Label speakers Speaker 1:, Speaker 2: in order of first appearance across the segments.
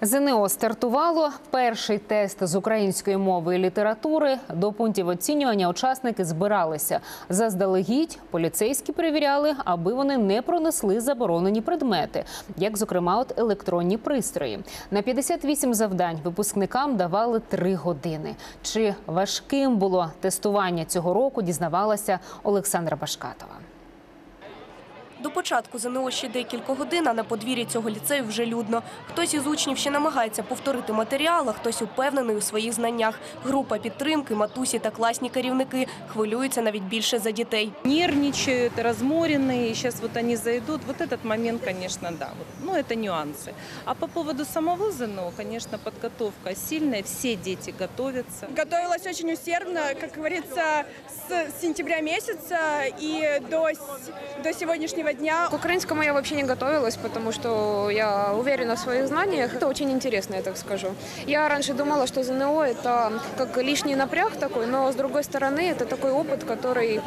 Speaker 1: ЗНО стартувало. Перший тест з української мови і літератури. До пунктів оцінювання учасники збиралися. Заздалегідь поліцейські перевіряли, аби вони не пронесли заборонені предмети, як, зокрема, от електронні пристрої. На 58 завдань випускникам давали три години. Чи важким було тестування цього року, дізнавалася Олександра Башкатова.
Speaker 2: До початку ЗНО ще декілька годин, а на подвір'ї цього ліцею вже людно. Хтось із учнів ще намагається повторити матеріал, а хтось упевнений у своїх знаннях. Група підтримки, матусі та класні керівники хвилюються навіть більше за дітей.
Speaker 3: нервничают, разморенные. Сейчас вот они зайдут. Вот этот момент, конечно, да. Вот, ну, это нюансы. А по поводу самого ЗНО, конечно, подготовка сильная. Все дети готовятся.
Speaker 4: Готовилась очень усердно, как говорится, с сентября месяца и до, с- до сегодняшнего дня.
Speaker 5: К украинскому я вообще не готовилась, потому что я уверена в своих знаниях. Это очень интересно, я так скажу. Я раньше думала, что ЗНО это как лишний напряг такой, но с другой стороны это такой опыт, который,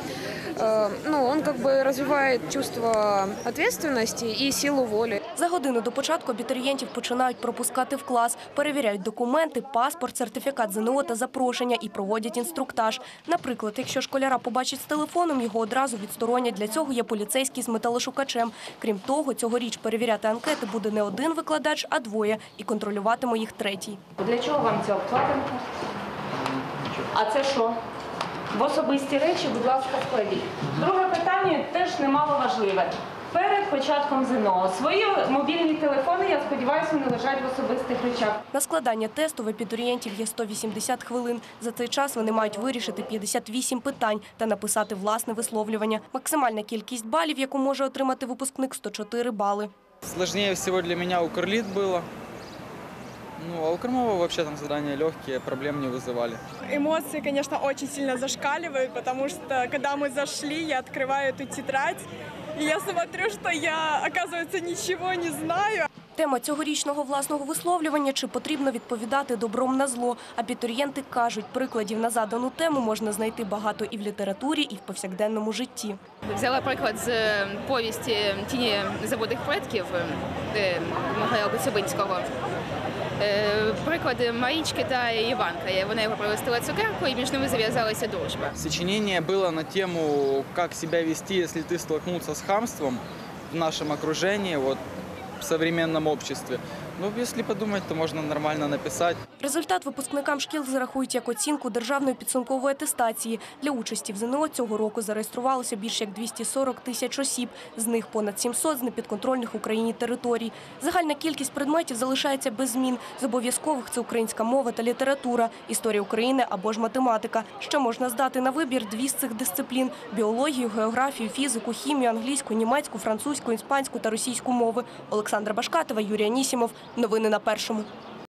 Speaker 5: э, ну, он как бы развивает чувство ответственности и силу воли.
Speaker 2: За годину до початку абітурієнтів починають пропускати в клас, перевіряють документи, паспорт, сертифікат ЗНО та запрошення і проводять інструктаж. Наприклад, якщо школяра побачить з телефоном, його одразу відсторонять. Для цього є поліцейський з металошукачем. Крім того, цьогоріч перевіряти анкети буде не один викладач, а двоє, і контролюватиме їх третій.
Speaker 6: Для чого вам ця обкладинка? А це що? В особисті речі, будь ласка, складіть. Друге питання теж немало важливе. Перед початком ЗНО свої мобільні телефони, я сподіваюся, вони лежать в особистих речах.
Speaker 2: На складання тесту в абітурієнтів є 180 хвилин. За цей час вони мають вирішити 58 питань та написати власне висловлювання. Максимальна кількість балів, яку може отримати випускник – 104 бали.
Speaker 7: Сложніше всього для мене «Укрліт» было. Ну, а у Кормова вообще там задания легкие, проблем не вызывали.
Speaker 4: Эмоции, конечно, очень сильно зашкаливают, потому что когда мы зашли, я открываю эту тетрадь, и я смотрю, что я, оказывается, ничего не знаю.
Speaker 2: Тема цьогорічного власного висловлювання – чи потрібно відповідати добром на зло. Абітурієнти кажуть, прикладів на задану тему можна знайти багато і в літературі, і в повсякденному житті.
Speaker 8: Взяла приклад з е, повісті Тіні забутих предків е, Михайла Коцюбинського. Е, Приклади Марічки та Іванка. Вона його пригостила цукерку, і між ними зав'язалася дружба.
Speaker 7: Сочинение было на тему, как себя вести, если ты столкнулся с хамством в нашем окружении, вот, в современном обществе. Ну, если подумать, то можно нормально написать.
Speaker 2: Результат випускникам шкіл зарахують як оцінку державної підсумкової атестації. Для участі в ЗНО цього року зареєструвалося більше як 240 тисяч осіб, з них понад 700 з непідконтрольних Україні територій. Загальна кількість предметів залишається без змін. З обов'язкових це українська мова та література, історія України або ж математика. Що можна здати на вибір дві з цих дисциплін – біологію, географію, фізику, хімію, англійську, німецьку, французьку, іспанську та російську мови. Олександра Башкатова, Юрій Анісімов. Новини на Першому.